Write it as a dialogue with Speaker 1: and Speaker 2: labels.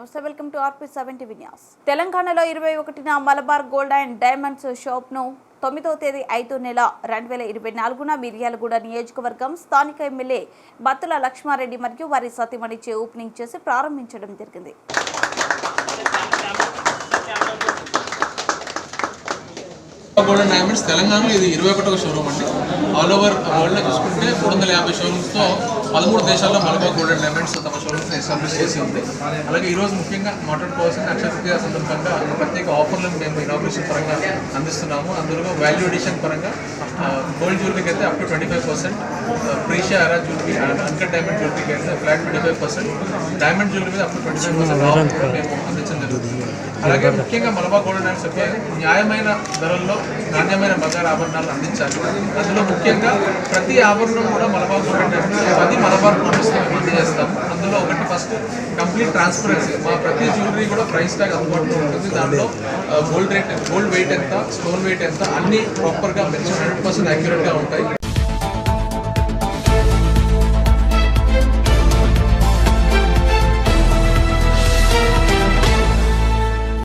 Speaker 1: నమస్తే welcome to RP seventy Vinyas తెలంగాణలో ఇరవై ఒకటిన మలబార్ గోల్డ్ అండ్ డైమండ్స్ షాప్ను తొమ్మిదవ తేదీ ఐదో నెల రెండు వేల ఇరవై నాలుగున మిర్యాలగూడ నియోజకవర్గం స్థానిక ఎమ్మెల్యే బత్తుల లక్ష్మారెడ్డి మరియు వారి సతీమణిచే ఓపెనింగ్ చేసి ప్రారంభించడం జరిగింది.
Speaker 2: గోల్డెన్ డైమండ్స్ తెలంగాణలో ఇది ఇరవై ఒకటవ షోరూమ్ అండి. ఆల్ ఓవర్ వరల్డ్లో చూసుకుంటే మూడు వందల యాభై షోరూమ్స్తో పదమూడు దేశాల్లో మలబార్ గోల్డెన్ డైమండ్స్ తమ షోరూమ్స్ని ఎస్టాబ్లిష్ చేసి ఉంది. అలాగే ఈరోజు ముఖ్యంగా మాట్లాడుకోవాల్సిన అక్షయ తృతీయ సందర్భంగా ప్రత్యేక ఆఫర్లను మేము ఇనాగ్రేషన్ పరంగా అందిస్తున్నాము. అందులో వాల్యూ ఎడిషన్ పరంగా గోల్డ్ జ్యువెలరీకి అయితే up to twenty five percent ప్రీషియా అరా జ్యువెలరీ అండ్ అన్కట్ డైమండ్ జ్యువెలరీకి అయితే flat twenty five percent diamond jewellery మీద up to twenty five percent మేము అందించడం జరుగుతుంది. అలాగే ముఖ్యంగా మలబా గోల్డ్ డైమండ్స్ యొక్క న్యాయమైన ధరల్లో నాణ్యమైన బంగారు ఆభరణాలు అందించాలి. అందులో ముఖ్యంగా ప్రతి ఆభరణం కూడా మలబార్ గోల్డ్ డైమండ్స్ పది మలబార్ ప్రామిస్ మేము అందజేస్తాము కాస్ట్ కంప్లీట్ ట్రాన్స్పరెన్సీ. మా ప్రతి జ్యువెలరీ కూడా ప్రైస్ ట్యాగ్ అందుబాటులో ఉంటుంది. దాంట్లో గోల్డ్ రేట్ గోల్డ్ వెయిట్ ఎంత స్టోన్ వెయిట్ ఎంత అన్ని ప్రాపర్గా మెన్షన్ హండ్రెడ్ పర్సెంట్ యాక్యురేట్గా ఉంటాయి.